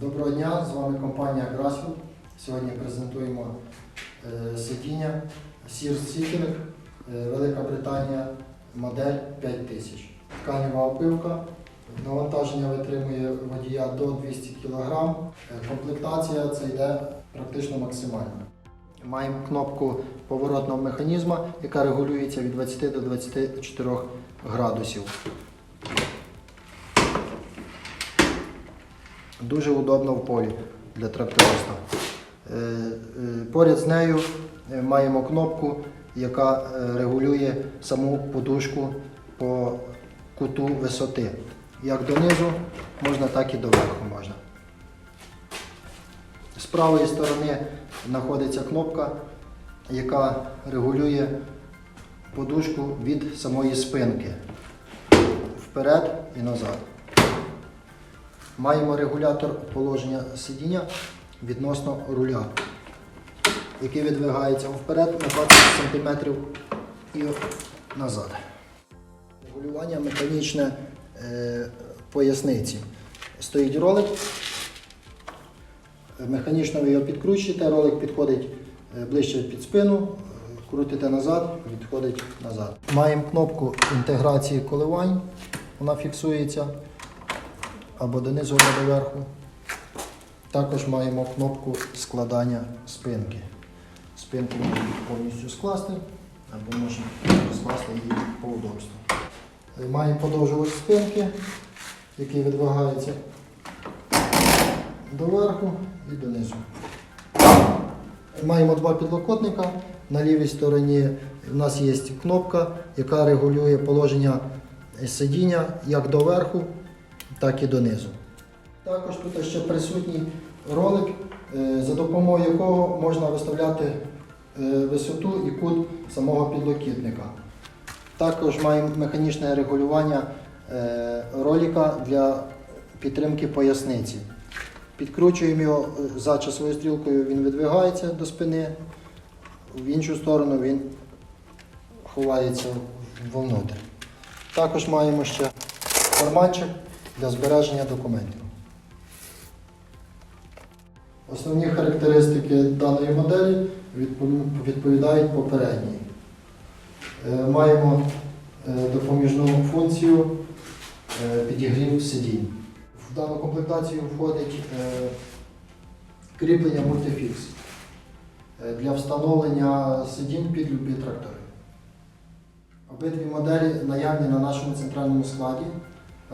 Доброго дня, з вами компанія Grasswood. Сьогодні презентуємо е, сидіння Sears Seeker, е, Велика Британія, модель 5000. Тканева опилка, навантаження витримує водія до 200 кг. Е, Комплектація це йде практично максимальна. Маємо кнопку поворотного механізму, яка регулюється від 20 до 24 градусів. Дуже удобно в полі для тракториста. Е, е, Поряд з нею е, маємо кнопку, яка регулює саму подушку по куту висоти. Як донизу можна, так і доверху можна. З правої сторони знаходиться кнопка, яка регулює подушку від самої спинки вперед і назад. Маємо регулятор положення сидіння відносно руля, який відвигається вперед на 20 см і назад. Регулювання механічне е, поясниці. Стоїть ролик. Механічно ви його підкручуєте, ролик підходить е, ближче під спину, е, крутите назад, відходить назад. Маємо кнопку інтеграції коливань, вона фіксується або донизу, або доверху. Також маємо кнопку складання спинки. Спинку можна повністю скласти, або можна скласти її по удобству. Е, Маємо подовжувач спинки, який видвигається доверху і донизу. Маємо два підлокотника. На лівій стороні у нас є кнопка, яка регулює положення сидіння як доверху, так і донизу. Також тут ще присутній ролик, е, за допомогою якого можна виставляти е, висоту і кут самого підлокітника. Також маємо механічне регулювання е, ролика для підтримки поясниці. Підкручуємо його за часовою стрілкою, він видвигається до спини, в іншу сторону він ховається вовнутрь. Також маємо ще карманчик для збереження документів. Основні характеристики даної моделі відповідають попередній. Е, Маємо е, допоміжну функцію е, підігрів сидінь. В дану комплектацію входить кріплення мультифікс для встановлення сидінь під любі трактори. Обидві моделі наявні на нашому центральному складі.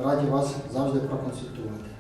Раді вас завжди проконсультувати.